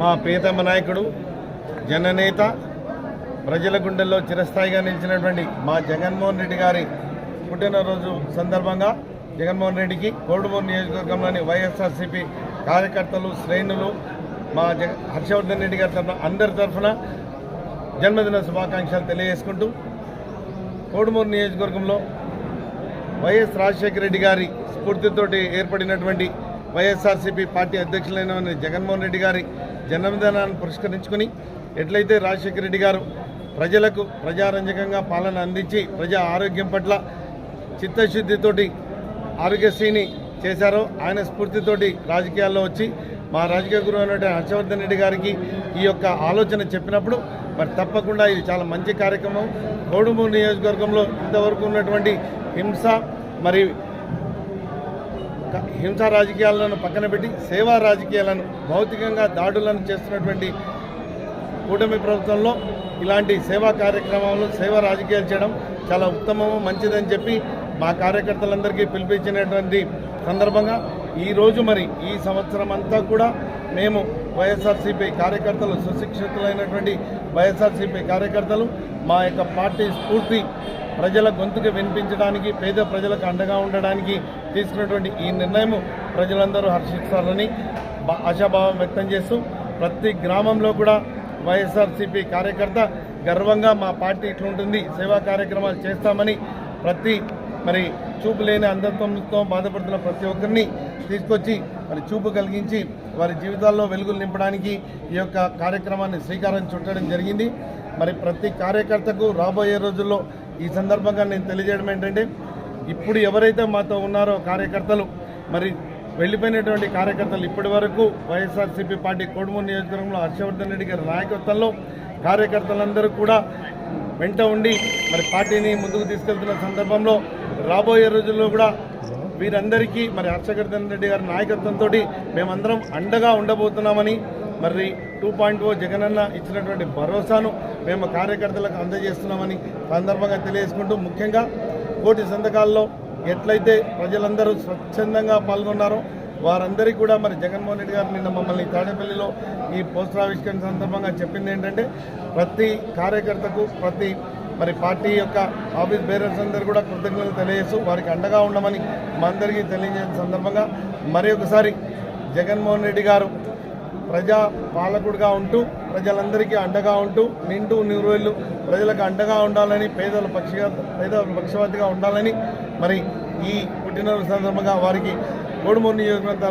మా ప్రియతమ నాయకుడు జననేత ప్రజల గుండెల్లో చిరస్థాయిగా నిలిచినటువంటి మా జగన్మోహన్ రెడ్డి గారి పుట్టినరోజు సందర్భంగా జగన్మోహన్ రెడ్డికి కోడుమూరు నియోజకవర్గంలోని వైఎస్ఆర్సీపీ కార్యకర్తలు శ్రేణులు మా జగ హర్షవర్ధన్ రెడ్డి గారి తరఫున అందరి తరఫున జన్మదిన శుభాకాంక్షలు తెలియజేసుకుంటూ కోడుమూరు నియోజకవర్గంలో వైఎస్ రాజశేఖర రెడ్డి గారి స్ఫూర్తితోటి ఏర్పడినటువంటి వైఎస్ఆర్సీపీ పార్టీ అధ్యక్షులైన జగన్మోహన్ రెడ్డి గారి జన్మదినాన్ని పురస్కరించుకుని ఎట్లయితే రాజశేఖర రెడ్డి గారు ప్రజలకు ప్రజారంజకంగా పాలన అందించి ప్రజా ఆరోగ్యం పట్ల చిత్తశుద్ధితోటి ఆరోగ్యశ్రీని చేశారో ఆయన స్ఫూర్తితోటి రాజకీయాల్లో వచ్చి మా రాజకీయ గురువు అయినటువంటి హర్షవర్ధన్ రెడ్డి గారికి ఈ యొక్క ఆలోచన చెప్పినప్పుడు మరి తప్పకుండా ఇది చాలా మంచి కార్యక్రమం. కోడుమూరు నియోజకవర్గంలో ఇంతవరకు ఉన్నటువంటి హింస మరి హింసా రాజకీయాలను పక్కన పెట్టి సేవా రాజకీయాలను భౌతికంగా దాడులను చేస్తున్నటువంటి కూటమి ప్రభుత్వంలో ఇలాంటి సేవా కార్యక్రమాలు సేవా రాజకీయాలు చేయడం చాలా ఉత్తమము మంచిదని చెప్పి మా కార్యకర్తలందరికీ పిలిపించినటువంటి సందర్భంగా ఈరోజు మరి ఈ సంవత్సరం అంతా కూడా మేము వైఎస్ఆర్సీపీ కార్యకర్తలు సుశిక్షితులైనటువంటి వైఎస్ఆర్సీపీ కార్యకర్తలు మా యొక్క పార్టీ స్ఫూర్తి ప్రజల గొంతుకు వినిపించడానికి పేద ప్రజలకు అండగా ఉండడానికి తీసుకున్నటువంటి ఈ నిర్ణయం ప్రజలందరూ హర్షిస్తారని ఆశాభావం వ్యక్తం చేస్తూ ప్రతి గ్రామంలో కూడా వైఎస్ఆర్సీపీ కార్యకర్త గర్వంగా మా పార్టీ ఇట్లుంటుంది సేవా కార్యక్రమాలు చేస్తామని ప్రతి మరి చూపు లేని అంధత్వంతో బాధపడుతున్న ప్రతి ఒక్కరిని తీసుకొచ్చి మరి చూపు కలిగించి వారి జీవితాల్లో వెలుగులు నింపడానికి ఈ యొక్క కార్యక్రమాన్ని శ్రీకారం చుట్టడం జరిగింది. మరి ప్రతి కార్యకర్తకు రాబోయే రోజుల్లో ఈ సందర్భంగా నేను తెలియజేయడం ఏంటంటే ఇప్పుడు ఎవరైతే మాతో ఉన్నారో కార్యకర్తలు మరి వెళ్ళిపోయినటువంటి కార్యకర్తలు ఇప్పటి వరకు వైఎస్ఆర్సీపీ పార్టీ కోడుమూరు నియోజకవర్గంలో హర్షవర్ధన్ రెడ్డి గారి నాయకత్వంలో కార్యకర్తలందరూ కూడా వెంట ఉండి మరి పార్టీని ముందుకు తీసుకెళ్తున్న సందర్భంలో రాబోయే రోజుల్లో కూడా వీరందరికీ మరి హర్షవర్ధన్ రెడ్డి గారి నాయకత్వంతో మేమందరం అండగా ఉండబోతున్నామని మరి టూ పాయింట్ ఓ జగనన్న ఇచ్చినటువంటి భరోసాను మేము కార్యకర్తలకు అందజేస్తున్నామని సందర్భంగా తెలియజేసుకుంటూ ముఖ్యంగా కోటి సంతకాల్లో ఎట్లయితే ప్రజలందరూ స్వచ్ఛందంగా పాల్గొన్నారో వారందరికీ కూడా మరి జగన్మోహన్ రెడ్డి గారు నిన్న మమ్మల్ని తాడేపల్లిలో ఈ పోస్టర్ ఆవిష్కరణ సందర్భంగా చెప్పింది ఏంటంటే ప్రతి కార్యకర్తకు ప్రతి మరి పార్టీ యొక్క ఆఫీస్ బేరర్స్ అందరూ కూడా కృతజ్ఞతలు తెలియజేస్తూ వారికి అండగా ఉండమని మా అందరికీ తెలియజేసిన సందర్భంగా మరి ఒకసారి జగన్మోహన్ రెడ్డి గారు ప్రజా పాలకుడుగా ఉంటూ ప్రజలందరికీ అండగా ఉంటూ నిండు నూరేళ్ళు ప్రజలకు అండగా ఉండాలని పేదల పక్షిగా పేదల పక్షవాతిగా ఉండాలని మరి ఈ పుట్టినరోజు సందర్భంగా వారికి గోడుమూరు నియోజకవర్గం